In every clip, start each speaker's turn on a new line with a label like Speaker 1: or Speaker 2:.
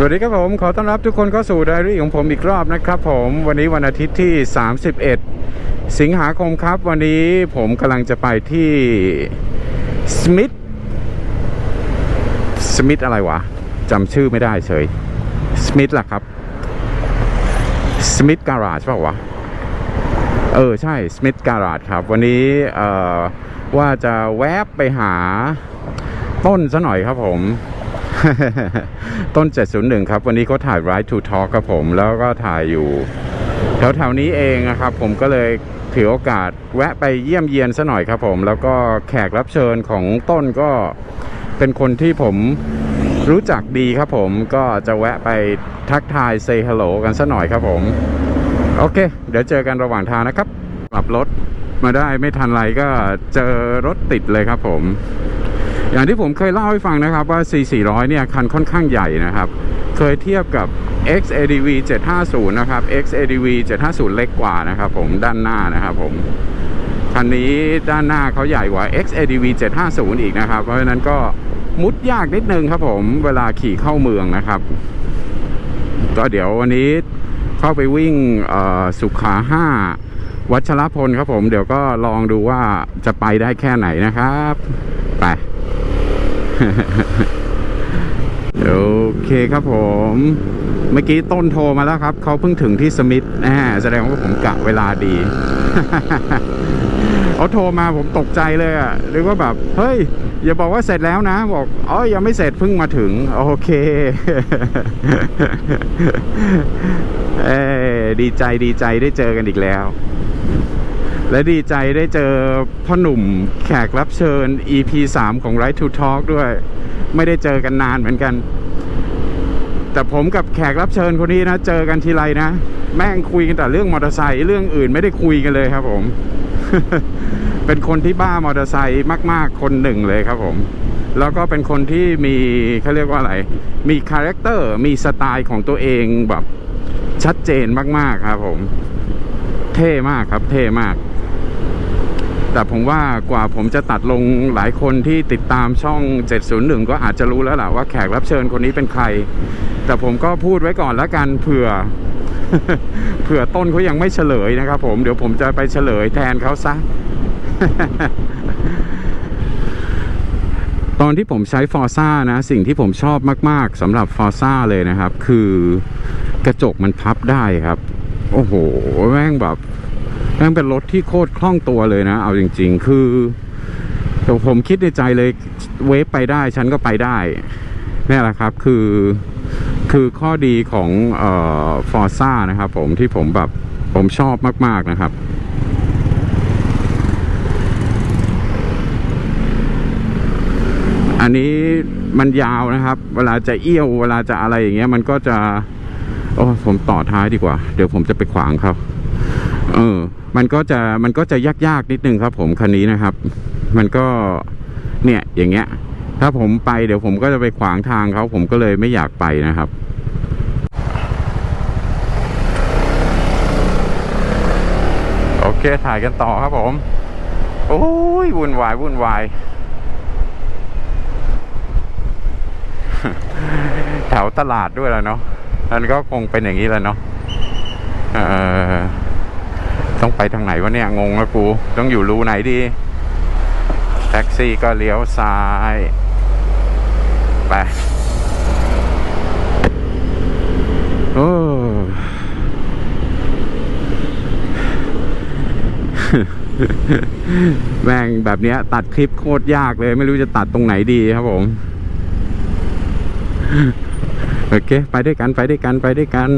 Speaker 1: สวัสดีครับผมขอต้อนรับทุกคนเข้าสู่ไดอารี่ของผมอีกรอบนะครับผมวันนี้วันอาทิตย์ที่ 31 สิงหาคมครับ วันนี้ผมกำลังจะไปที่สมิธสมิธอะไรวะจำชื่อไม่ได้เฉยสมิธล่ะครับสมิธการาจเปล่าวะเออใช่สมิธการาจครับ วันนี้ว่าจะแวบไปหาต้นซะหน่อยครับผม ต้น 701 ครับ วันนี้เขาถ่าย Right to Talk ครับผม แล้วก็ถ่ายอยู่ แถวๆนี้เองนะครับ ผมก็เลยถือโอกาสแวะไปเยี่ยมเยียนซะหน่อยครับผม แล้วก็แขกรับเชิญของต้นก็เป็นคนที่ผมรู้จักดีครับผมก็จะแวะไปทักทาย say hello กันซะหน่อยครับผม โอเค เดี๋ยวเจอกันระหว่างทางนะครับกลับรถมาได้ไม่ทันไรก็เจอรถติดเลยครับผม อย่างที่ผมเคยเล่าให้ฟังนะครับว่า C400 เนี่ยคันค่อนข้างใหญ่นะครับ เคยเทียบกับ XADV 750 นะครับ XADV 750 เล็กกว่านะครับผมด้านหน้านะครับผมคันนี้ด้านหน้าเขาใหญ่กว่า XADV 750 อีกนะครับ เพราะฉะนั้นก็มุดยากนิดนึงครับผมเวลาขี่เข้าเมืองนะครับ ก็เดี๋ยววันนี้เข้าไปวิ่งสุขาห้าวัชรพลครับผม เดี๋ยวก็ลองดูว่าจะไปได้แค่ไหนนะครับ ไป โอเคครับผม เมื่อกี้ต้นโทรมาแล้วครับ เขาเพิ่งถึงที่สมิธแหมแสดงว่าผมกะเวลาดีเขาโทรมาผมตกใจเลยอะหรือว่าแบบ เฮ้ย อย่าบอกว่าเสร็จแล้วนะ บอกอ๋อยังไม่เสร็จเพิ่งมาถึง โอเคเอดีใจดีใจได้เจอกันอีกแล้ว และดีใจได้เจอพ่อหนุ่มแขกรับเชิญ EP 3 ของ Right to Talk ด้วย ไม่ได้เจอกันนานเหมือนกัน แต่ผมกับแขกรับเชิญคนนี้นะ เจอกันทีไรนะ แม่งคุยกันแต่เรื่องมอเตอร์ไซค์เรื่องอื่นไม่ได้คุยกันเลยครับผม เป็นคนที่บ้ามอเตอร์ไซค์มาก ๆ คนหนึ่งเลยครับผม แล้วก็เป็นคนที่มีเขาเรียกว่าอะไร มีคาแรคเตอร์มีสไตล์ของตัวเองแบบชัดเจนมาก ๆ ครับผม เท่มากครับเท่มาก แต่ผมว่ากว่าผมจะตัดลงหลายคนที่ติดตามช่อง 701 ก็อาจจะรู้แล้วแหละว่าแขกรับเชิญคนนี้เป็นใคร แต่ผมก็พูดไว้ก่อนแล้วกันเผื่อ เผื่อต้นเขายังไม่เฉลยนะครับผมเดี๋ยวผมจะไปเฉลยแทนเขาซะ ตอนที่ผมใช้ฟอร์ซ่านะ สิ่งที่ผมชอบมาก ๆสำหรับฟอร์ซ่าเลยนะครับ คือกระจกมันพับได้ครับ โอ้โห แม่งแบบ แม่งเป็นรถที่โคตรคล่องตัวเลยนะ เอาจริง ๆ คือแต่ผมคิดในใจเลยเวฟไปได้ฉันก็ไปได้นี่แหละครับคือคือข้อดีของเอ่อฟอร์ซ่านะครับผมที่ผมแบบผมชอบมาก ๆ นะครับ อันนี้มันยาวนะครับ เวลาจะเอี้ยวเวลาจะอะไรอย่างเงี้ยมันก็จะ โอ้ผมต่อท้ายดีกว่า เดี๋ยวผมจะไปขวางเขา เออ มันก็จะมันก็จะยากๆนิดนึงครับ ผมคันนี้นะครับ มันก็เนี่ยอย่างเงี้ย ถ้าผมไปเดี๋ยวผมก็จะไปขวางทางเขาผมก็เลยไม่อยากไปนะครับโอเคถ่ายกันต่อครับผม โอ้ยวุ่นวายวุ่นวายแถวตลาดด้วยแล้วเนาะนั่นก็คงเป็นอย่างนี้แหล้วเนาะเออ ต้องไปทางไหนวะเนี่ย งงแล้วกู ต้องอยู่รูไหนดี แท็กซี่ก็เลี้ยวซ้าย ไปโอ้แม่งแบบเนี้ยตัดคลิปโคตรยากเลย ไม่รู้จะตัดตรงไหนดีครับผม โอเค ไปด้วยกันไปด้วยกันไปด้วยกัน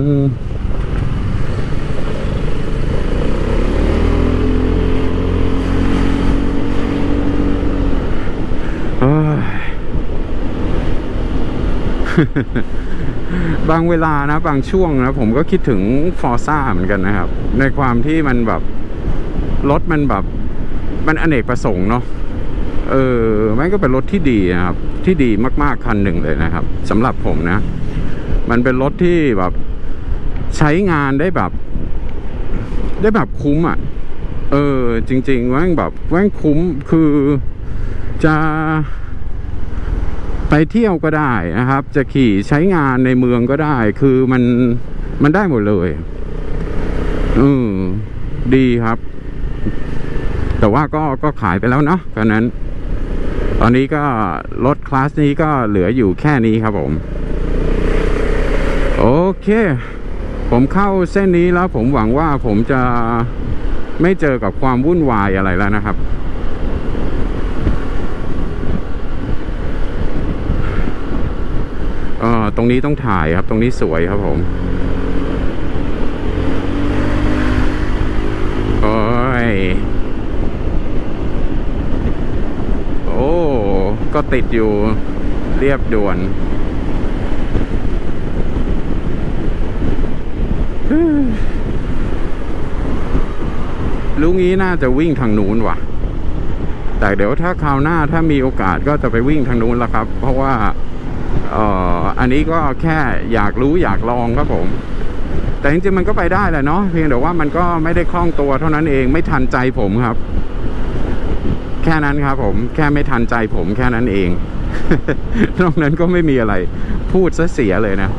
Speaker 1: บางเวลานะ บางช่วงนะผมก็คิดถึงฟอร์ซ่าเหมือนกันนะครับ ในความที่มันแบบรถมันแบบ มันอเนกประสงค์เนาะเออมันก็เป็นรถที่ดีนะครับ ที่ดีมากๆคันหนึ่งเลยนะครับสำหรับผมนะ มันเป็นรถที่แบบใช้งานได้แบบ ได้แบบคุ้มอะ เออ จริงๆแม่งแบบแม่งคุ้มคือจะ ไปเที่ยวก็ได้นะครับ จะขี่ใช้งานในเมืองก็ได้ คือมันมันได้หมดเลยอืมดีครับ แต่ว่าก็ก็ขายไปแล้วเนาะตอนนั้น ตอนนี้ก็รถคลาสนี้ก็เหลืออยู่แค่นี้ครับผม โอเค ผมเข้าเส้นนี้แล้วผมหวังว่าผมจะไม่เจอกับความวุ่นวายอะไรแล้วนะครับ เออ ตรงนี้ต้องถ่ายครับ ตรงนี้สวยครับผมโอ้ยโอ้ก็ติดอยู่เรียบด่วนลุงนี้น่าจะวิ่งทางนู้นว่ะ แต่เดี๋ยวถ้าคราวหน้าถ้ามีโอกาสก็จะไปวิ่งทางนู้นล้วครับ เพราะว่า เอ่ออันนี้ก็แค่อยากรู้อยากลองครับผม แต่จริงๆมันก็ไปได้แหละเนาะเพียงแต่ว่ามันก็ไม่ได้คล่องตัวเท่านั้นเองไม่ทันใจผมครับ แค่นั้นครับ ผมแค่ไม่ทันใจผมแค่นั้นเอง นอกนั้นก็ไม่มีอะไร พูดซะเสียเลยนะ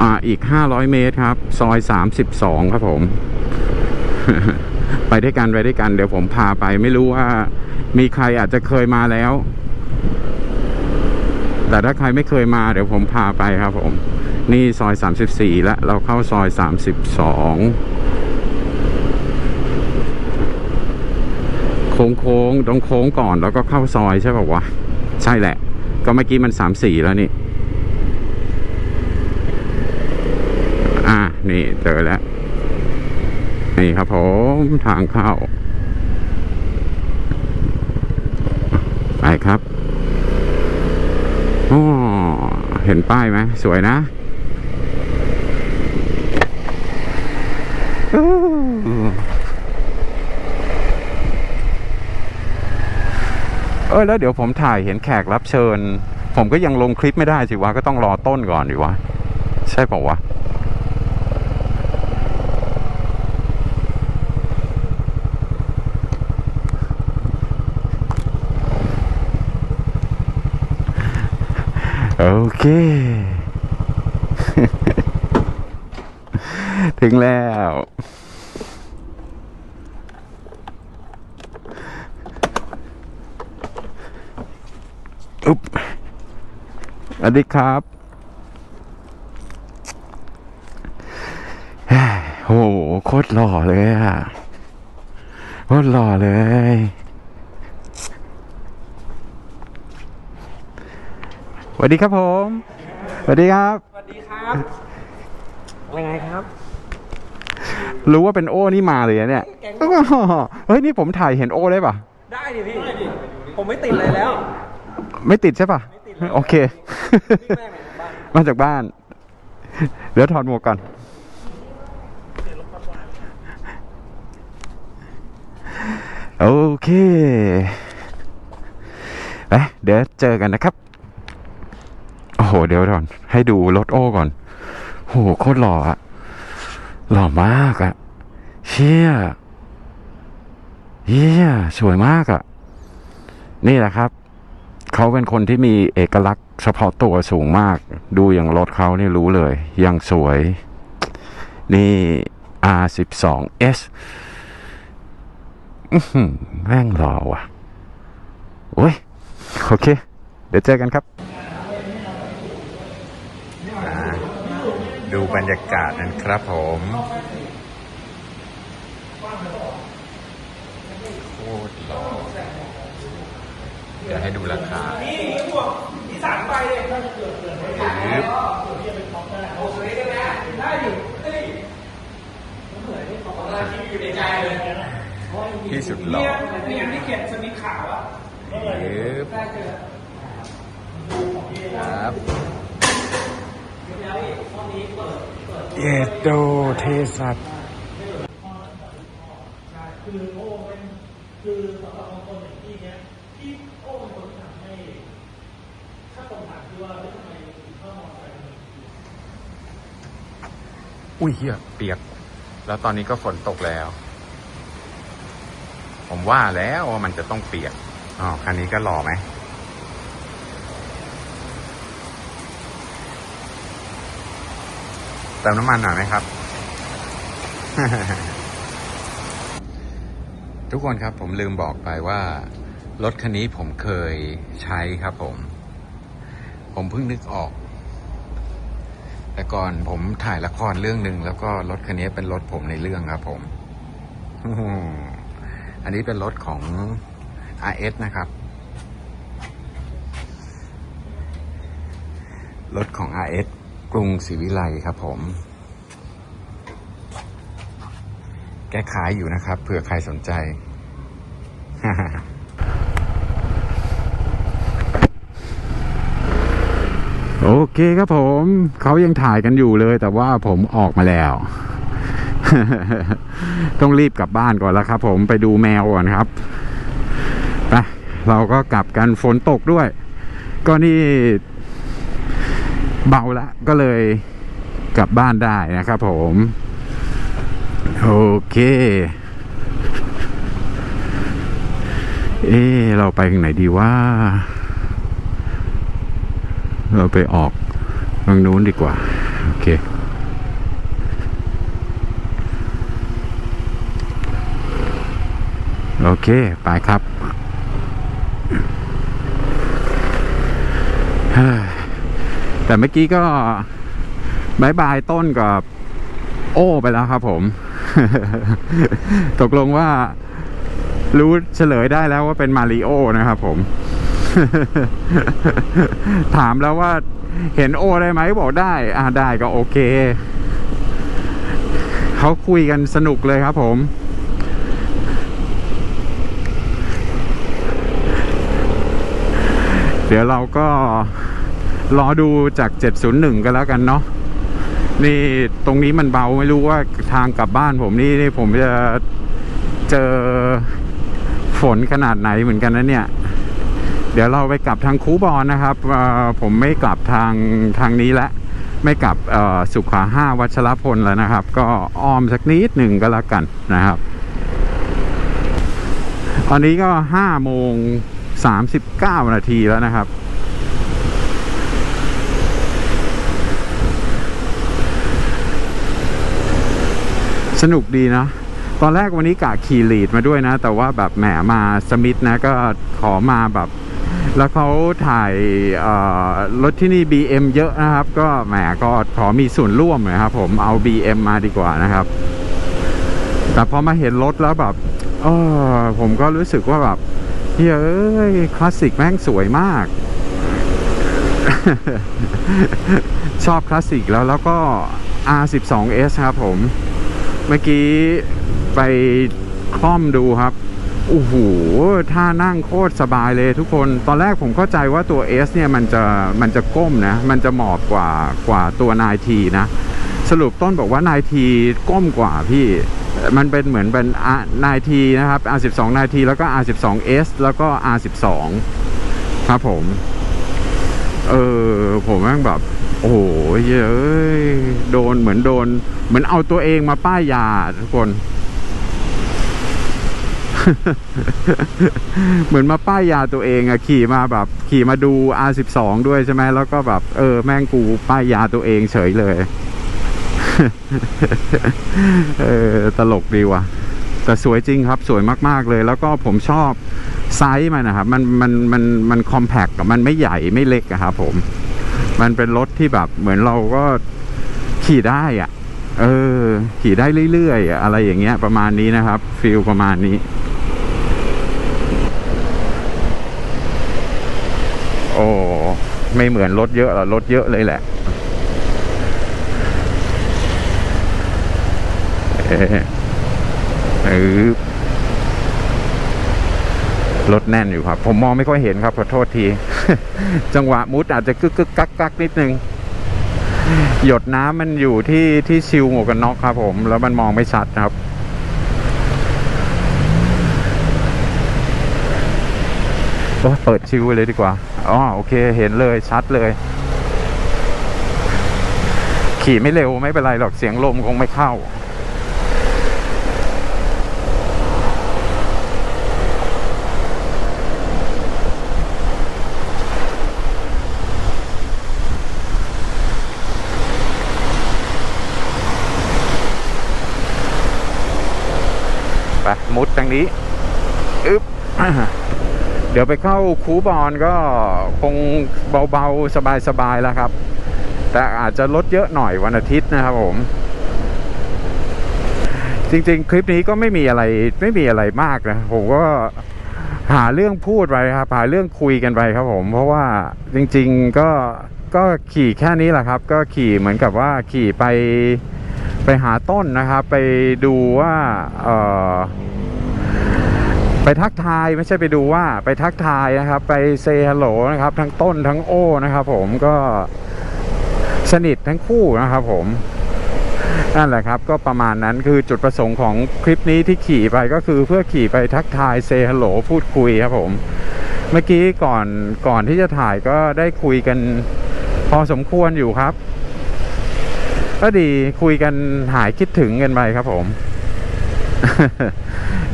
Speaker 1: อ่าอีก 500 เมตรครับ ซอย 32 ครับผม ไปด้วยกัน ไปด้วยกัน เดี๋ยวผมพาไปไม่รู้ว่า มีใครอาจจะเคยมาแล้ว แต่ถ้าใครไม่เคยมาเดี๋ยวผมพาไปครับผม นี่ซอย 34 แล้ว เราเข้าซอย 32 โค้งโค้งๆต้องโค้งก่อนแล้วก็เข้าซอยใช่ป่าวะ ใช่แหละ ก็เมื่อกี้มัน 34 แล้วนี่ อะนี่เจอแล้ว นี่ครับผม ทางเข้า ไปครับอ๋อเห็นป้ายไหมสวยนะเออแล้วเดี๋ยวผมถ่ายเห็นแขกรับเชิญ ผมก็ยังลงคลิปไม่ได้สิวะ ก็ต้องรอต้นก่อนดิวะ ใช่ป่าวะ โอเค ถึงแล้ว อุ๊บสวัสดีครับ โอ้โห โคตรหล่อเลยอะ โคตรหล่อเลย วัสดีครับผมสวัสดีครับ
Speaker 2: สวัสดีครับยังไงครับ
Speaker 1: รู้ว่าเป็นโอ้นี่มาเลยอะเนี่ย
Speaker 2: แก๊ง
Speaker 1: เฮ้ยนี่ผมถ่ายเห็นโอ้ได้ปะ
Speaker 2: ได้ดิพี่ ผมไม่ติดเลยแล้ว
Speaker 1: ไม่ติดใช่ปะ
Speaker 2: ไม่ติดเลย
Speaker 1: โอเค
Speaker 2: พี่แม่ไหนบ้าง
Speaker 1: มาจากบ้าน เดี๋ยวถอดหมวกก่อนโอเคไปเดี๋ยวเจอกันนะครับ โอ้โห เดี๋ยวก่อน ให้ดูรถโอ้ก่อนโหโคตรหล่ออะหล่อมากอะเชี่ยเฮียสวยมากอะนี่แหละครับ เขาเป็นคนที่มีเอกลักษณ์เฉพาะตัวสูงมาก ดูอย่างรถเขานี่รู้เลย ยังสวย นี่ R12S แม่งหล่อว่ะ โอ้ย โอเค เดี๋ยวเจอกันครับ ดูบรรยากาศนั้นครับผมโคตรหล่อเดี๋ยวให้ดูราคาปึ๊บที่สุดหล่อ
Speaker 2: นี่ที่เขียนสมิธขาวอะ
Speaker 1: ปึ๊บครับ เยดโดเทสัต
Speaker 2: คือโอ้เป็นคือสำหรับบางคนอย่างที่เนี้ยที่โอ้เป็นคนที่ทำให้ถ้าตรงถามที่ว่าทำไมเข้ามองไป
Speaker 1: อุ้ยเฮียเปียก แล้วตอนนี้ก็ฝนตกแล้ว ผมว่าแล้วมันจะต้องเปียกอ๋อคันนี้ก็หล่อไหม ติมน้ำมันหน่อยไหมครับ ทุกคนครับผมลืมบอกไปว่า รถคันนี้ผมเคยใช้ครับผม ผมเพิ่งนึกออก แต่ก่อนผมถ่ายละครเรื่องหนึ่งแล้วก็รถคันนี้เป็นรถผมในเรื่องครับ ผมอันนี้เป็นรถของ RS นะครับ รถของ RS กรุงศรีวิไลครับผม แกขายอยู่นะครับ เผื่อใครสนใจ โอเคครับผม เขายังถ่ายกันอยู่เลย แต่ว่าผมออกมาแล้ว ต้องรีบกลับบ้านก่อนแล้วครับผมไปดูแมวก่อนครับไปเราก็กลับกันฝนตกด้วย ก็นี่ เบาละก็เลยกลับบ้านได้นะครับผม โอเค เอ๊เราไปทางไหนดีว่า เราไปออกทางนู้นดีกว่า โอเคโอเค ไปครับ แต่เมื่อกี้ก็บายบายต้นกับโอ้ไปแล้วครับผม ตกลงว่ารู้เฉลยได้แล้วว่าเป็นมาริโอนะครับผม ถามแล้วว่าเห็นโอได้ไหมบอกได้ อ่าได้ก็โอเค เขาคุยกันสนุกเลยครับผม เดี๋ยวเราก็ รอดูจาก 701 กันแล้วกันเนาะนี่ตรงนี้มันเบาไม่รู้ว่าทางกลับบ้านผมนี่นี่ผมจะเจอฝนขนาดไหนเหมือนกันนะเนี่ย เดี๋ยวเราไปกลับทางคูบอนนะครับผมไม่กลับทางทางนี้ละไม่กลับสุขาห้าวัชรพลแล้วนะครับ ก็อ้อมสักนิดหนึ่งก็แล้วกันนะครับ ตอนนี้ก็ห้าโมงสามสิบเก้านาทีแล้วนะครับ สนุกดีนะตอนแรกวันนี้กะขี่ลีดมาด้วยนะ แต่ว่าแบบแหมมาสมิธนะก็ขอมาแบบ แล้วเขาถ่ายรถที่นี่ BM เยอะนะครับ ก็แหมก็ขอมีส่วนร่วมนะครับผมเอา BM มาดีกว่านะครับ แต่พอมาเห็นรถแล้วแบบเออผมก็รู้สึกว่าแบบเฮ้ยเอ้ยคลาสสิกแม่งสวยมาก ชอบคลาสสิกแล้วแล้วก็ R12S ครับผม เมื่อกี้ไปคล่อมดูครับโอ้โหท่านั่งโคตรสบายเลยทุกคน ตอนแรกผมเข้าใจว่าตัว S เนี่ยมันจะมันจะก้มนะ มันจะหมอบกว่ากว่าตัวนายทีนะ สรุปต้นบอกว่านายทีก้มกว่าพี่ มันเป็นเหมือนเป็นนายทีนะครับ R12 นายทีแล้วก็ R12S แล้วก็ R12 ครับผม เออผมแม่งแบบ โอ้โหเย้ยโดนเหมือนโดน เหมือนเอาตัวเองมาป้ายยาทุกคน เหมือนมาป้ายยาตัวเองอะขี่มาแบบ ขี่มาดู R12 ด้วยใช่ไหมแล้วก็แบบ เออ แม่งกูป้ายยาตัวเองเฉยเลย เออ ตลกดีว่ะแต่สวยจริงครับสวยมาก ๆ เลย แล้วก็ผมชอบไซส์มันนะครับ มันมันมันมันคอมแพคมันไม่ใหญ่ไม่เล็กครับผม มันเป็นรถที่แบบเหมือนเราก็ขี่ได้อะเออ ขี่ได้เรื่อยๆอะไรอย่างเงี้ย ประมาณนี้นะครับฟิลประมาณนี้โอ้ไม่เหมือนรถเยอะหรอรถเยอะเลยแหละเออรถแน่นอยู่ครับ ผมมองไม่ค่อยเห็นครับขอโทษที จังหวะมุดอาจจะกึกกึกกักกักนิดนึง หยดน้ำมันอยู่ที่ที่ชิวหมวกกันน็อกครับผม แล้วมันมองไม่ชัดครับโอ้เปิดชิวเลยดีกว่าอ๋อโอเค เห็นเลยชัดเลย ขี่ไม่เร็วไม่เป็นไรหรอกเสียงลมคงไม่เข้าางนี้อึ๊บเดี๋ยวไปเข้าคูบอลก็คงเบาๆ สบายๆแล้วครับ แต่อาจจะลดเยอะหน่อยวันอาทิตย์นะครับผม จริงๆ คลิปนี้ก็ไม่มีอะไรไม่มีอะไรมากนะ ผมก็หาเรื่องพูดไปครับหาเรื่องคุยกันไปครับผม เพราะว่าจริง ๆก็ก็ขี่แค่นี้แหละครับ ก็ขี่เหมือนกับว่าขี่ไปไปหาต้นนะครับ ไปดูว่าเออ ไปทักทายไม่ใช่ไปดูว่าไปทักทายนะครับ ไปเซฮัลโหลนะครับ ทั้งต้นทั้งโอ้นะครับ ผมก็สนิททั้งคู่นะครับ ผมนั่นแหละครับ ก็ประมาณนั้นคือจุดประสงค์ของคลิปนี้ที่ขี่ไปก็คือเพื่อขี่ไปทักทายเซฮัลโหลพูดคุยครับผมเมื่อกี้ก่อนก่อนที่จะถ่ายก็ได้คุยกันพอสมควรอยู่ครับ ก็ดีคุยกันหายคิดถึงกันไปครับผม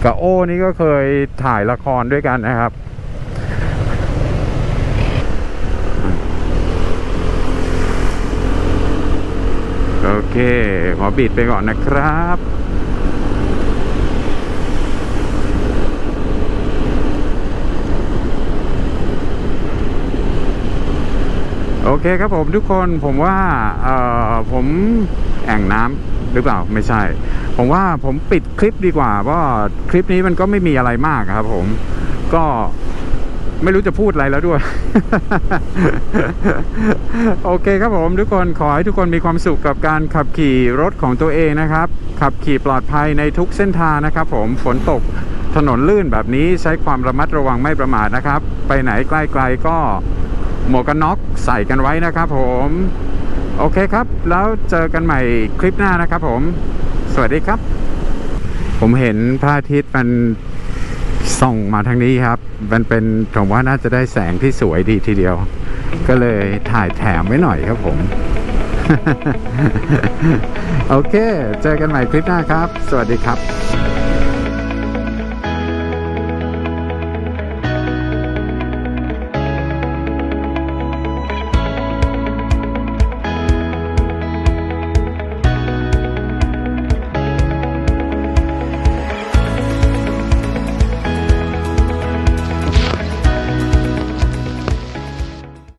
Speaker 1: กับโอ้นี่ก็เคยถ่ายละครด้วยกันนะครับ โอเคขอบิดไปก่อนนะครับโอเคครับผมทุกคนผมว่าเอ่อผมแอ่งน้ำหรือเปล่าไม่ใช่ ผมว่าผมปิดคลิปดีกว่าเพราะคลิปนี้มันก็ไม่มีอะไรมากครับ ผมก็ไม่รู้จะพูดอะไรแล้วด้วย โอเคครับผมทุกคนขอให้ทุกคนมีความสุขกับการขับขี่รถของตัวเองนะครับ ขับขี่ปลอดภัยในทุกเส้นทางนะครับ ผมฝนตกถนนลื่นแบบนี้ใช้ความระมัดระวังไม่ประมาทนะครับ ไปไหนใกล้ ๆ ก็หมวกกันน็อกใส่กันไว้นะครับ ผม โอเคครับ แล้วเจอกันใหม่คลิปหน้านะครับ ผม สวัสดีครับ ผมเห็นพระอาทิตย์มันส่องมาทางนี้ครับ มันเป็นผมว่าน่าจะได้แสงที่สวยดีทีเดียว ก็เลยถ่ายแถมไว้หน่อยครับผม โอเค เจอกันใหม่คลิปหน้าครับ สวัสดีครับ